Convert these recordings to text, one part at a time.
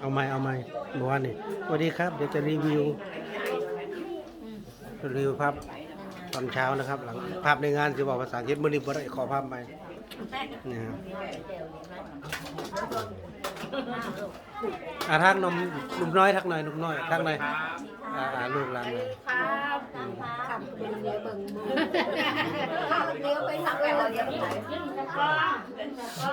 เอาไหมเอาไหมบอกว่านี่สวัสดีครับ เดี๋ยวจะรีวิวรีวิวภาพตอนเช้านะครับ หลังภาพในงานจะบอกภาษาอังกฤษมือริบได้ขอภาพไปนี่ครับอาทักนมนุ่มน้อยทักหน่อยนุ่มน้อยทักหน่อยอ่าลูกหลานเลยครับขับเดียวเบิ่งมือขับเดียวไปทางเราเดียวไป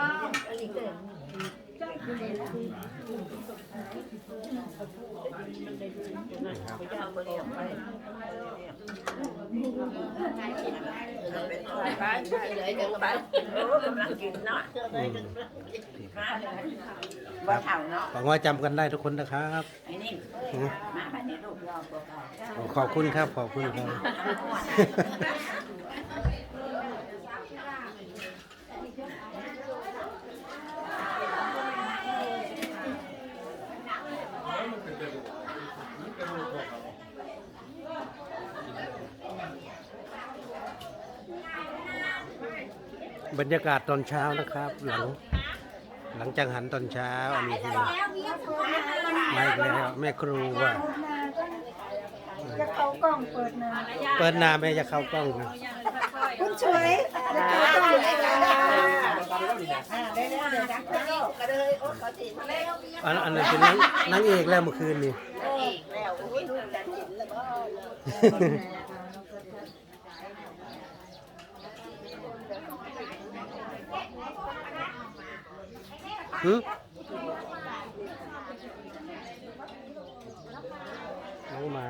ว่าเท่าเนาะหวังว่าจำกันได้ทุกคนนะครับไอ้นี่มาบ้านนี้ลูกเราตัวเก่าขอขอบคุณครับขอบคุณครับ บรรยากาศตอนเช้านะครับ หลังหลังจากหันตอนเช้าอันนี้คือมาอีกแล้วแม่ครูว่าจะเขากล้องเปิดนะเปิดหน้าแม่จะเข้ากล้องนะคุณช่วยจะเขากล้องเลยนะได้แล้วเดี๋ยวจักรโลกก็เลยโอ้เขาถีมาแล้วอันอันนั้นเป็นนางนางเอกแล้วเมื่อคืนนี่อีกแล้วโอ้ยลูกจะกินแล้วก็ หึน้องไม้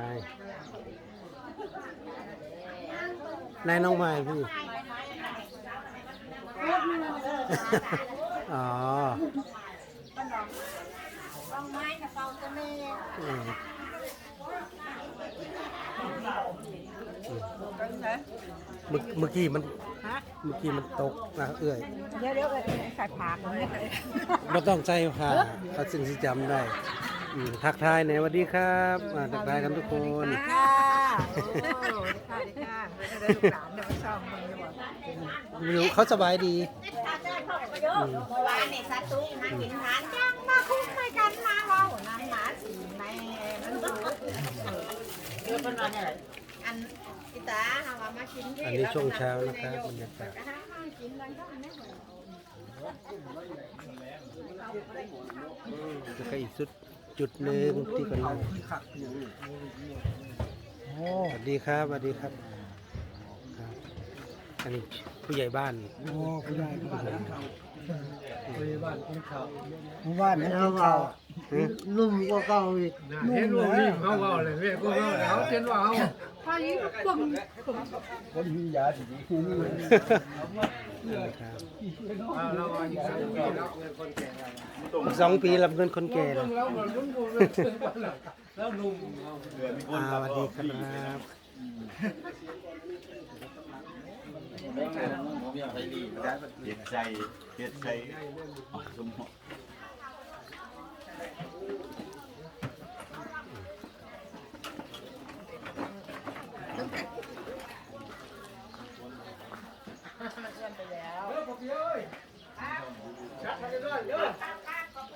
นายน้องไม้พี่ อ๋อต้องไม้กับเปาตัวแม่อืมเมื่อเมื่อกี้มัน เมื่อกี้มันตกนะเอื้อยเดี๋ยวเดี๋ยวใส่ผักเลยเราต้องใส่ผ้าเขาสิ่งที่จำได้อืมทักทายเนี่ยสวัสดีครับอ่าทักทายกันทุกคน ค่ะโอ้ค่ะดีค่ะเดี๋ยวลูกหลานเดี๋ยวไปช่องมึงจะบอกไม่รู้เขาสบายดีเมื่อวานนี่ซาตุ้งหากินทานยังมาคุ้มไม่กันมาเว้าน้ำหมาสีแม่มันรู้เดี๋ยวคนนอนเนี่ย อันพี่ตาหาว่ามากินที่อันนี้ช่วงเช้านะครับบรรยากาศก็หามากินแล้วก็ไม่เหมือน แล้วก็อีกจุดจุดหนึ่งที่กันเลยสวัสดีครับสวัสดีครับครับ อันนี้ผู้ใหญ่บ้านโอ้ผู้ใหญ่บ้านผู้ใหญ่บ้านคนเก่าหมู่บ้านนี้เขาเก่าหือนุ่มกว่าเก่าอีกเห็นว่านี่เขาว่าเลยแม่ก็ว่าเขาเห็นว่าเขาคนมียาสีนี้ครับเรา อายุสามปีแล้วคนแก่อีกสองปีรับเงินคนแก่นะแล้ว มันนุ่มแล้วนุ่มอ่าสวัสดีครับเห็ดใจเห็ดใจสม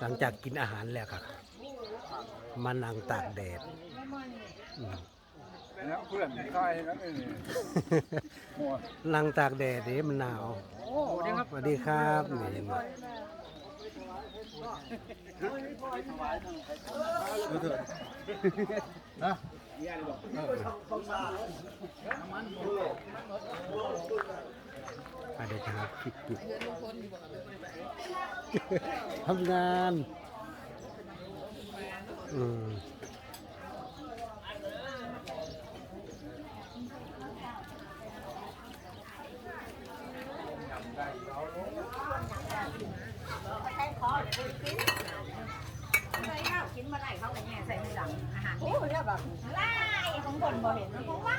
หลังจากกินอาหารแล้วครับมานั่งตากแดดอืมแล้วเพื่อนใครนั่นเองนั่งตากแดดเดี๋ยวมันหนาวสวัสดีครับนี่เห็นไหมอ่ะเดี๋ยวจะหาคลิปปิดทำงานอืม กินมาไหน เขาก็แง่ใส่ในหลังอาหารโอ้ยแบบไล่ของคนบ่เห็นของเว้า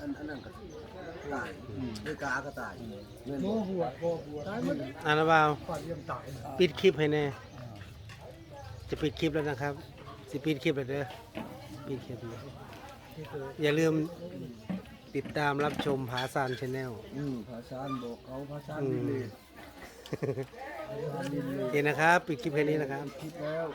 อันอันนั้นก็ตายด้วยกาก็ตายเงินโมหัวโมหัวตายหมันอ่านแล้วเปล่าปาดเยี่ยมตายปิดคลิปให้แน่ จะปิดคลิปแล้วนะครับ สิปิดคลิปแล้วเด้อ ปิดคลิปเลยอย่าลืม ติดตามรับชมผาซานชาแนล อืมภาษาบอกเขาภาษาดินเลยภาษาดินเลโอยเคนะครับ ปิดคลิปแค่นี้นะครับ คิดแล้ว